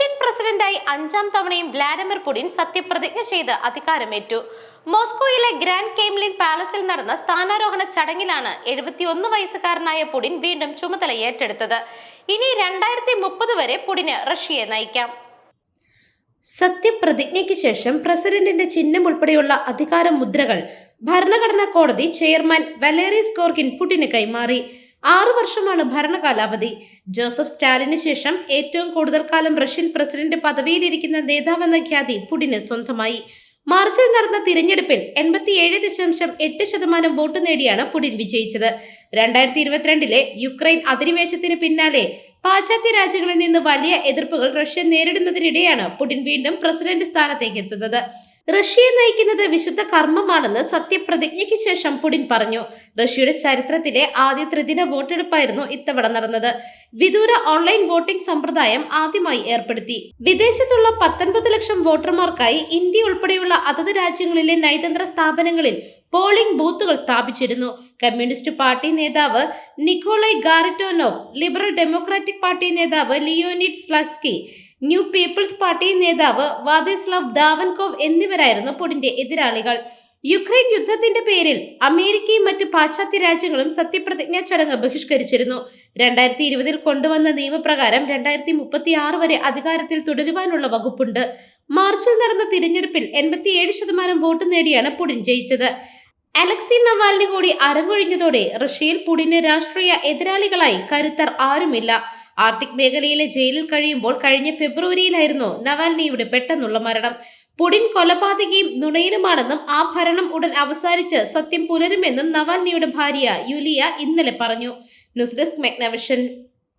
Russian പ്രസിഡന്റായി അഞ്ചാം തവണയും വ്ലാഡിമിർ പുടിൻ സത്യപ്രതിജ്ഞ ചെയ്ത് അധികാരമേറ്റു. മോസ്കോയിലെ ഗ്രാൻഡ് കെംലിൻ പാലസിൽ നടന്ന സ്ഥാനാരോഹണ ചടങ്ങിലാണ് എഴുപത്തിയൊന്ന് വയസ്സുകാരനായ പുടിൻ വീണ്ടും ചുമതല ഏറ്റെടുത്തത്. ഇനി രണ്ടായിരത്തി മുപ്പത് വരെ പുടിന് റഷ്യയെ നയിക്കാം. സത്യപ്രതിജ്ഞയ്ക്ക് ശേഷം പ്രസിഡന്റിന്റെ ചിഹ്നം ഉൾപ്പെടെയുള്ള അധികാര മുദ്രകൾ ഭരണഘടനാ കോടതി ചെയർമാൻ വലേറി സ്കോർഗിൻ പുടിന് കൈമാറി. ആറു വർഷമാണ് ഭരണകാലാവധി ജോസഫ് സ്റ്റാലിന് ശേഷം ഏറ്റവും കൂടുതൽ കാലം റഷ്യൻ പ്രസിഡന്റ് പദവിയിലിരിക്കുന്ന നേതാവെന്ന ഖ്യാതി പുടിന് സ്വന്തമായി. മാർച്ചിൽ നടന്ന തിരഞ്ഞെടുപ്പിൽ എൺപത്തിയേഴ് ദശാംശം എട്ട് ശതമാനം വോട്ട് നേടിയാണ് പുടിൻ വിജയിച്ചത്. രണ്ടായിരത്തി ഇരുപത്തിരണ്ടിലെ യുക്രൈൻ അധിനിവേശത്തിന് പിന്നാലെ പാശ്ചാത്യ രാജ്യങ്ങളിൽ നിന്ന് വലിയ എതിർപ്പുകൾ റഷ്യ നേരിടുന്നതിനിടെയാണ് പുടിൻ വീണ്ടും പ്രസിഡന്റ് സ്ഥാനത്തേക്ക് എത്തുന്നത്. റഷ്യയെ നയിക്കുന്നത് വിശുദ്ധ കർമ്മമാണെന്ന് സത്യപ്രതിജ്ഞയ്ക്ക് ശേഷം പുടിൻ പറഞ്ഞു. റഷ്യയുടെ ചരിത്രത്തിലെ ആദ്യ ത്രിദിന വോട്ടെടുപ്പായിരുന്നു ഇത്തവണ നടന്നത്. വിദൂര ഓൺലൈൻ വോട്ടിംഗ് സമ്പ്രദായം ആദ്യമായി ഏർപ്പെടുത്തി. വിദേശത്തുള്ള പത്തൊൻപത് ലക്ഷം വോട്ടർമാർക്കായി ഇന്ത്യ ഉൾപ്പെടെയുള്ള അതത് രാജ്യങ്ങളിലെ നയതന്ത്ര സ്ഥാപനങ്ങളിൽ പോളിംഗ് ബൂത്തുകൾ സ്ഥാപിച്ചിരുന്നു. കമ്മ്യൂണിസ്റ്റ് പാർട്ടി നേതാവ് Nikolai Kharitonov liberal democratic party നേതാവ് Leonid Slutsky new people's party നേതാവ് വാദിസ്ലാവ് ദാവൻകോവ് എന്നിവരായിരുന്നു പുടിന്റെ എതിരാളികൾ. യുക്രൈൻ യുദ്ധത്തിന്റെ പേരിൽ അമേരിക്കയും മറ്റ് പാശ്ചാത്യ രാജ്യങ്ങളും സത്യപ്രതിജ്ഞാ ചടങ്ങ് ബഹിഷ്കരിച്ചിരുന്നു. രണ്ടായിരത്തി ഇരുപതിൽ കൊണ്ടുവന്ന നിയമപ്രകാരം രണ്ടായിരത്തി മുപ്പത്തി ആറ് വരെ അധികാരത്തിൽ തുടരുവാനുള്ള വകുപ്പുണ്ട്. മാർച്ചിൽ നടന്ന തിരഞ്ഞെടുപ്പിൽ എൺപത്തിയേഴ് ശതമാനം വോട്ട് നേടിയാണ് പുടിൻ ജയിച്ചത്. അലക്സി നവാലിന് കൂടി അരങ്ങൊഴിഞ്ഞതോടെ റഷ്യയിൽ പുടിന് രാഷ്ട്രീയ എതിരാളികളായി കരുത്തർ ആരുമില്ല. ആർട്ടിക് മേഖലയിലെ ജയിലിൽ കഴിയുമ്പോൾ കഴിഞ്ഞ ഫെബ്രുവരിയിലായിരുന്നു നവാൽനിയുടെ പെട്ടെന്നുള്ള മരണം. പുടിൻ കൊലപാതകയും നുണയനുമാണെന്നും ആ ഭരണം ഉടൻ അവസാനിച്ച് സത്യം പുലരുമെന്നും നവാൽനിയുടെ ഭാര്യ യുലിയ ഇന്നലെ പറഞ്ഞു. News desk മെഗ്നവിഷൻ.